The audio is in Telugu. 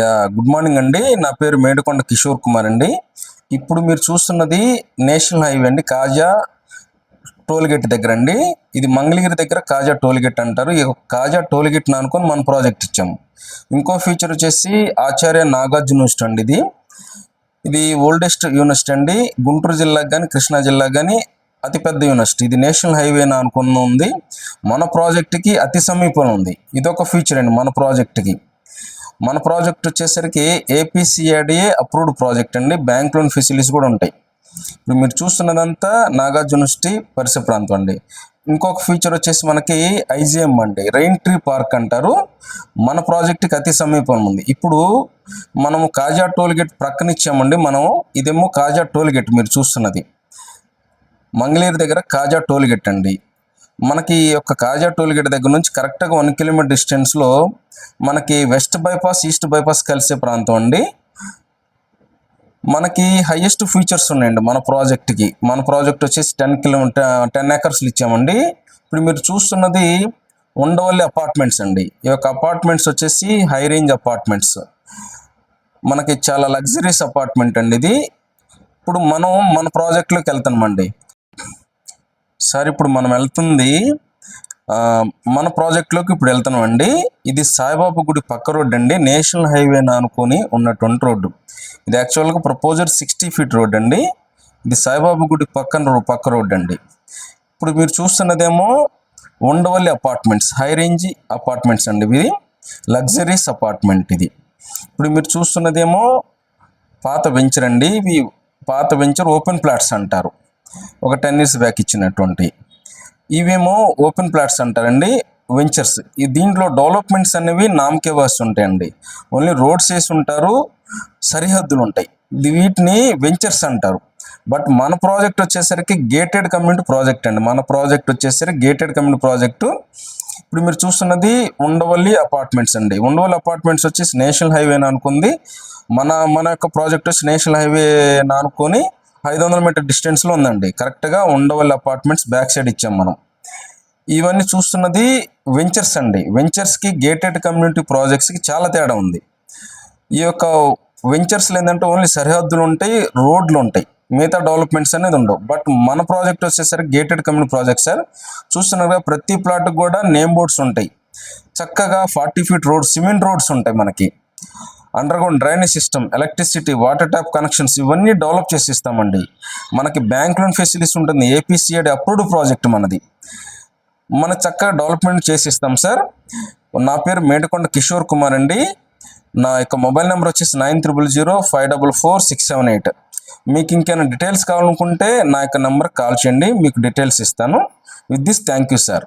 యా, గుడ్ మార్నింగ్ అండి. నా పేరు మేడుకొండ కిషోర్ కుమార్ అండి. ఇప్పుడు మీరు చూస్తున్నది నేషనల్ హైవే అండి. కాజా టోల్గేట్ దగ్గర అండి. ఇది మంగళగిరి దగ్గర కాజా టోల్గేట్ అంటారు. ఈ కాజా టోల్గేట్ అనుకొని మన ప్రాజెక్ట్ ఇచ్చాము ఇంకో ఫీచర్ వచ్చేసి ఆచార్య నాగార్జున యూనివర్సిటీ అండి ఇది. ఇది ఓల్డెస్ట్ యూనివర్సిటీ అండి. గుంటూరు జిల్లాకు కానీ కృష్ణా జిల్లాకు కానీ అతిపెద్ద యూనివర్సిటీ. ఇది నేషనల్ హైవే అనుకున్న ఉంది. మన ప్రాజెక్ట్కి అతి సమీపంలో ఉంది. ఇదొక ఫీచర్ అండి మన ప్రాజెక్ట్కి మన ప్రాజెక్ట్ వచ్చేసరికి ఏపీసీఆర్డీఏ అప్రూవ్డ్ ప్రాజెక్ట్ అండి. బ్యాంక్ లోన్ ఫెసిలిటీస్ కూడా ఉంటాయి. ఇప్పుడు మీరు చూస్తున్నదంతా నాగార్జున సిటీ పరిసర ప్రాంతం అండి. ఇంకొక ఫీచర్ వచ్చేసి మనకి ఐజిఎం అండి. రైన్ ట్రీ పార్క్ అంటారు. మన ప్రాజెక్ట్కి అతి సమీపం ఉంది. ఇప్పుడు మనము కాజా టోల్గేట్ ప్రక్కన ఇచ్చామండి మనం. ఇదేమో కాజా టోల్గేట్ మీరు చూస్తున్నది. మంగళీరు దగ్గర కాజా టోల్గేట్ అండి. మనకి ఈ యొక్క కాజా టోల్గేట్ దగ్గర నుంచి కరెక్ట్గా వన్ కిలోమీటర్ డిస్టెన్స్లో మనకి వెస్ట్ బైపాస్ ఈస్ట్ బైపాస్ కలిసే ప్రాంతం అండి. మనకి హైయెస్ట్ ఫీచర్స్ ఉన్నాయండి మన ప్రాజెక్ట్కి మన ప్రాజెక్ట్ వచ్చేసి టెన్ కిలోమీటర్ టెన్ ఏకర్స్లు ఇచ్చామండి. ఇప్పుడు మీరు చూస్తున్నది ఉండవల్లి అపార్ట్మెంట్స్ అండి. ఈ యొక్క అపార్ట్మెంట్స్ వచ్చేసి హై రేంజ్ అపార్ట్మెంట్స్ మనకి చాలా లగ్జరీస్ అపార్ట్మెంట్ అండి ఇది. ఇప్పుడు మనం మన ప్రాజెక్ట్లోకి వెళ్తామండి సార్ ఇప్పుడు మనం వెళ్తుంది మన ప్రాజెక్ట్లోకి ఇప్పుడు వెళ్తున్నాం అండి ఇది సాయిబాబా గుడి పక్క రోడ్ అండి. నేషనల్ హైవే అనుకొని ఉన్నటువంటి రోడ్డు. ఇది యాక్చువల్గా ప్రపోజర్ సిక్స్టీ ఫీట్ రోడ్ అండి. ఇది సాయిబాబా గుడి పక్కన పక్క రోడ్ అండి. ఇప్పుడు మీరు చూస్తున్నదేమో Undavalli apartments high range apartments అండి ఇది లగ్జరీస్ అపార్ట్మెంట్ ఇది. ఇప్పుడు మీరు చూస్తున్నదేమో పాత వెంచర్ అండి ఇవి పాత వెంచర్ ఓపెన్ ప్లాట్స్ అంటారు. ఒక టెన్ ఇయర్స్ బ్యాక్ ఇచ్చినటువంటి. ఇవేమో ఓపెన్ ప్లాట్స్ అంటారండి వెంచర్స్. ఈ దీంట్లో డెవలప్మెంట్స్ అనేవి నామకే వాసి ఉంటాయండి. ఓన్లీ రోడ్స్ వేసి ఉంటారు సరిహద్దులు ఉంటాయి. వీటిని వెంచర్స్ అంటారు. బట్ మన ప్రాజెక్ట్ వచ్చేసరికి గేటెడ్ కమ్యూనిటీ ప్రాజెక్ట్ అండి. మన ప్రాజెక్ట్ వచ్చేసరికి గేటెడ్ కమ్యూనిటీ ప్రాజెక్టు. ఇప్పుడు మీరు చూస్తున్నది ఉండవల్లి అపార్ట్మెంట్స్ అండి. ఉండవల్లి అపార్ట్మెంట్స్ వచ్చేసి నేషనల్ హైవే అనుకుంది. మన మన యొక్క ప్రాజెక్ట్ వచ్చి నేషనల్ హైవే అనుకొని ఐదు వందల మీటర్ డిస్టెన్స్లో ఉందండి. కరెక్ట్గా ఉండవల్లి అపార్ట్మెంట్స్ బ్యాక్ సైడ్ ఇచ్చాం మనం. ఇవన్నీ చూస్తున్నది వెంచర్స్ అండి. వెంచర్స్కి గేటెడ్ కమ్యూనిటీ ప్రాజెక్ట్స్కి చాలా తేడా ఉంది. ఈ యొక్క వెంచర్స్లో ఏంటంటే ఓన్లీ సరిహద్దులు ఉంటాయి రోడ్లు ఉంటాయి. మిగతా డెవలప్మెంట్స్ అనేది ఉండవు. బట్ మన ప్రాజెక్ట్ వచ్చేసరికి గేటెడ్ కమ్యూనిటీ ప్రాజెక్ట్ సార్. చూస్తున్నారుగా ప్రతి ప్లాట్కి కూడా నేమ్ బోర్డ్స్ ఉంటాయి. చక్కగా forty feet road cement roads ఉంటాయి మనకి. Underground drainage system electricity water tap connections ఇవన్నీ డెవలప్ చేసి ఇస్తామండి. మనకి బ్యాంక్ లోన్ ఫెసిలిటీస్ ఉంటుంది ఏపీసీఐడి అప్రూవ్డ్ ప్రాజెక్ట్ మనది. మన చక్కగా డెవలప్మెంట్ చేసి ఇస్తాం సార్ నా పేరు మేడికొండ కిషోర్ కుమార్ అండి. నా యొక్క మొబైల్ నెంబర్ వచ్చేసి nine triple zero five double four six seven eight మీకు ఇంకేమైనా డీటెయిల్స్ కావాలనుకుంటే నా యొక్క నెంబర్ కాల్ చేయండి మీకు డీటెయిల్స్ ఇస్తాను. With this thank you sir